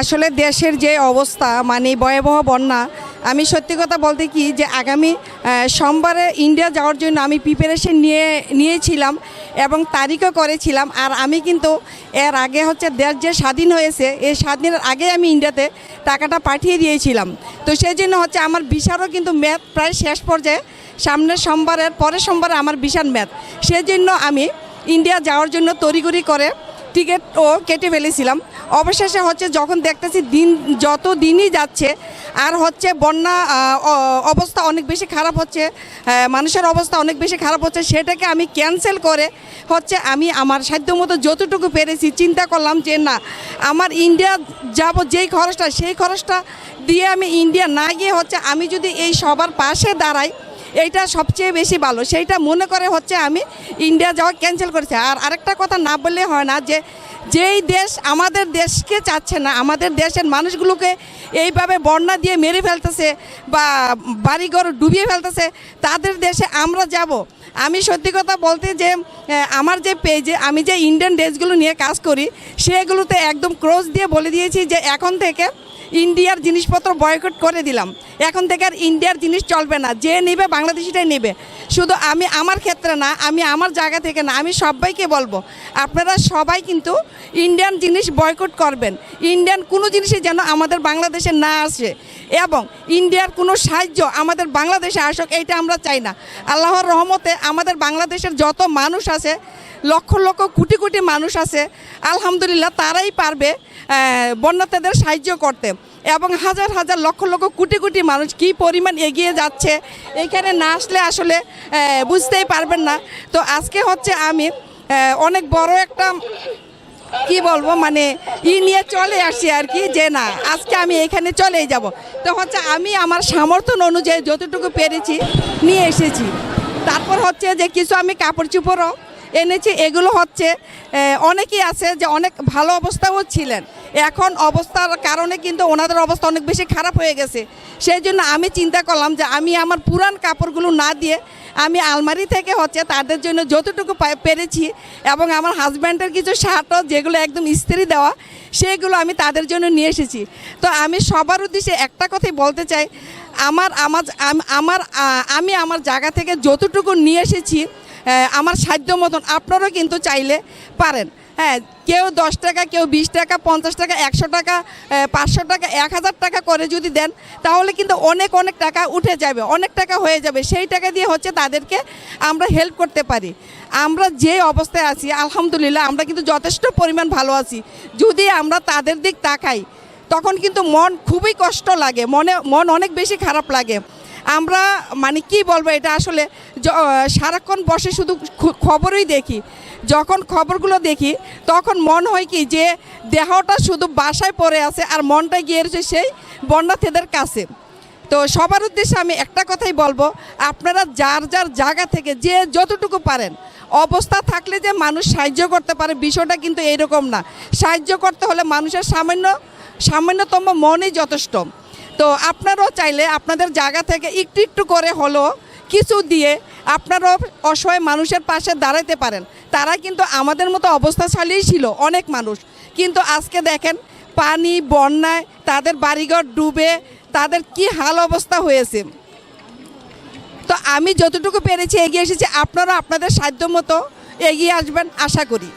আসলে দেশের যে অবস্থা মানে ভয়াবহ বন্যা, আমি সত্যি কথা বলতে কি যে আগামী সোমবারে ইন্ডিয়া যাওয়ার জন্য আমি প্রিপারেশন নিয়ে, নিয়েছিলাম এবং তারিখও করেছিলাম। আর আমি কিন্তু এর আগে হচ্ছে দেশ যে স্বাধীন হয়েছে, এই স্বাধীনের আগে আমি ইন্ডিয়াতে টাকাটা পাঠিয়ে দিয়েছিলাম। তো সেই জন্য হচ্ছে আমার বিশারও কিন্তু ম্যাথ প্রায় শেষ পর্যায়ে, সামনের সোমবারের পরের সোমবারে আমার বিশাল ম্যাথ সেই জন্য আমি ইন্ডিয়া যাওয়ার জন্য তড়িঘড়ি করে টিকিটও কেটে ফেলেছিলাম। অবশেষে হচ্ছে যখন দেখতেছি দিন যত দিনই যাচ্ছে, আর হচ্ছে বন্যা অবস্থা অনেক বেশি খারাপ হচ্ছে মানুষের অবস্থা অনেক বেশি খারাপ হচ্ছে, সেটাকে আমি ক্যান্সেল করে হচ্ছে আমি আমার সাধ্যমতো যতটুকু পেরেছি চিন্তা করলাম যে না, আমার ইন্ডিয়া যাব যেই খরচটা, সেই খরচটা দিয়ে আমি ইন্ডিয়া না গিয়ে হচ্ছে আমি যদি এই সবার পাশে দাঁড়াই এইটা সবচেয়ে বেশি ভালো। সেইটা মনে করে হচ্ছে আমি ইন্ডিয়া যাওয়া ক্যান্সেল করেছি। আর আরেকটা কথা না বললে হয় না যে, যেই দেশ আমাদের দেশকে চাচ্ছে না, আমাদের দেশের মানুষগুলোকে এইভাবে বন্যা দিয়ে মেরে ফেলতেছে বা বাড়িঘর ডুবিয়ে ফেলতেছে, তাদের দেশে আমরা যাব। আমি সত্যি কথা বলতে যে আমার যে পেজে আমি যে ইন্ডিয়ান ড্রেসগুলো নিয়ে কাজ করি, সেগুলোতে একদম ক্রস দিয়ে বলে দিয়েছি যে, এখন থেকে ইন্ডিয়ার জিনিসপত্র বয়কট করে দিলাম। এখন থেকে আর ইন্ডিয়ার জিনিস চলবে না। যে নেবে বাংলাদেশিটাই নেবে। শুধু আমি আমার ক্ষেত্রে না, আমি আমার জায়গা থেকে না, আমি সবাইকে বলব, আপনারা সবাই কিন্তু ইন্ডিয়ান জিনিস বয়কট করবেন। ইন্ডিয়ান কোনো জিনিসই যেন আমাদের বাংলাদেশে না আসে। এবং ইন্ডিয়ার কোনো সাহায্য আমাদের বাংলাদেশে আসুক, এইটা আমরা চাই না। আল্লাহর রহমতে আমাদের বাংলাদেশের যত মানুষ আছে লক্ষ লক্ষ কোটি কোটি মানুষ আছে আলহামদুলিল্লাহ তারাই পারবে আহ, বন্যার্থীদের সাহায্য করতে। এবং হাজার হাজার লক্ষ লক্ষ কোটি কোটি মানুষ কি পরিমাণ এগিয়ে যাচ্ছে এখানে না আসলে আসলে বুঝতেই পারবেন না। তো আজকে হচ্ছে আমি অনেক বড় একটা কি বলব মানে ই নিয়ে চলে আসছি আর কি যে না আজকে আমি এখানে চলেই যাব। তো হচ্ছে আমি আমার সামর্থ্য অনুযায়ী যতটুকু পেরেছি নিয়ে এসেছি। তারপর হচ্ছে যে কিছু আমি কাপড় চোপড়ও এনেছি, এগুলো হচ্ছে অনেকেই আছে যে অনেক ভালো অবস্থাও ছিলেন। এখন অবস্থার কারণে কিন্তু ওনাদের অবস্থা অনেক বেশি খারাপ হয়ে গেছে। সেই জন্য আমি চিন্তা করলাম যে আমি আমার পুরান কাপড়গুলো না দিয়ে আমি আলমারি থেকে হচ্ছে তাদের জন্য যতটুকু পেরেছি এবং আমার হাজব্যান্ডের কিছু শার্টও যেগুলো একদম ইস্ত্রি দেওয়া, সেগুলো আমি তাদের জন্য নিয়ে এসেছি। তো আমি সবার উদ্দেশ্যে একটা কথাই বলতে চাই, আমার আমার আমার আমি আমার জায়গা থেকে যতটুকু নিয়ে এসেছি আমার সাধ্য মতন। আপনারাও কিন্তু চাইলে পারেন। হ্যাঁ কেউ দশ টাকা, কেউ বিশ টাকা, পঞ্চাশ টাকা, একশো টাকা পাঁচশো টাকা, এক হাজার টাকা করে যদি দেন, তাহলে কিন্তু অনেক অনেক টাকা উঠে যাবে, অনেক টাকা হয়ে যাবে। সেই টাকা দিয়ে হচ্ছে তাদেরকে আমরা হেল্প করতে পারি। আমরা যে অবস্থায় আছি, আলহামদুলিল্লাহ আমরা কিন্তু যথেষ্ট পরিমাণ ভালো আছি। যদি আমরা তাদের দিক তাকাই, তখন কিন্তু মন খুবই কষ্ট লাগে, মনে, মন অনেক বেশি খারাপ লাগে। আমরা মানে কি বলব, এটা আসলে সারাক্ষণ বসে শুধু খবরই দেখি। যখন খবরগুলো দেখি, তখন মন হয় কি যে দেহটা শুধু বাসায় পড়ে আছে আর মনটা গিয়েছে সেই বন্যার্থীদের কাছে। তো সবার উদ্দেশ্যে আমি একটা কথাই বলব, আপনারা যার যার জায়গা থেকে যে যতটুকু পারেন, অবস্থা থাকলে যে মানুষ সাহায্য করতে পারে বিষয়টা কিন্তু এইরকম না। সাহায্য করতে হলে মানুষের সামান্য, সামান্যতম মনই যথেষ্ট। তো আপনারাও চাইলে আপনাদের জায়গা থেকে একটু একটু করে হলো কিছু দিয়ে আপনারাও অসহায় মানুষের পাশে দাঁড়াতে পারেন। তারা কিন্তু আমাদের মতো অবস্থাশালীই ছিল, অনেক মানুষ। কিন্তু আজকে দেখেন, পানি, বন্যায় তাদের বাড়িঘর ডুবে তাদের কি হাল অবস্থা হয়েছে। তো আমি যতটুকু পেরেছি এগিয়ে এসেছি, আপনারা আপনাদের সাধ্য মতো এগিয়ে আসবেন, আশা করি।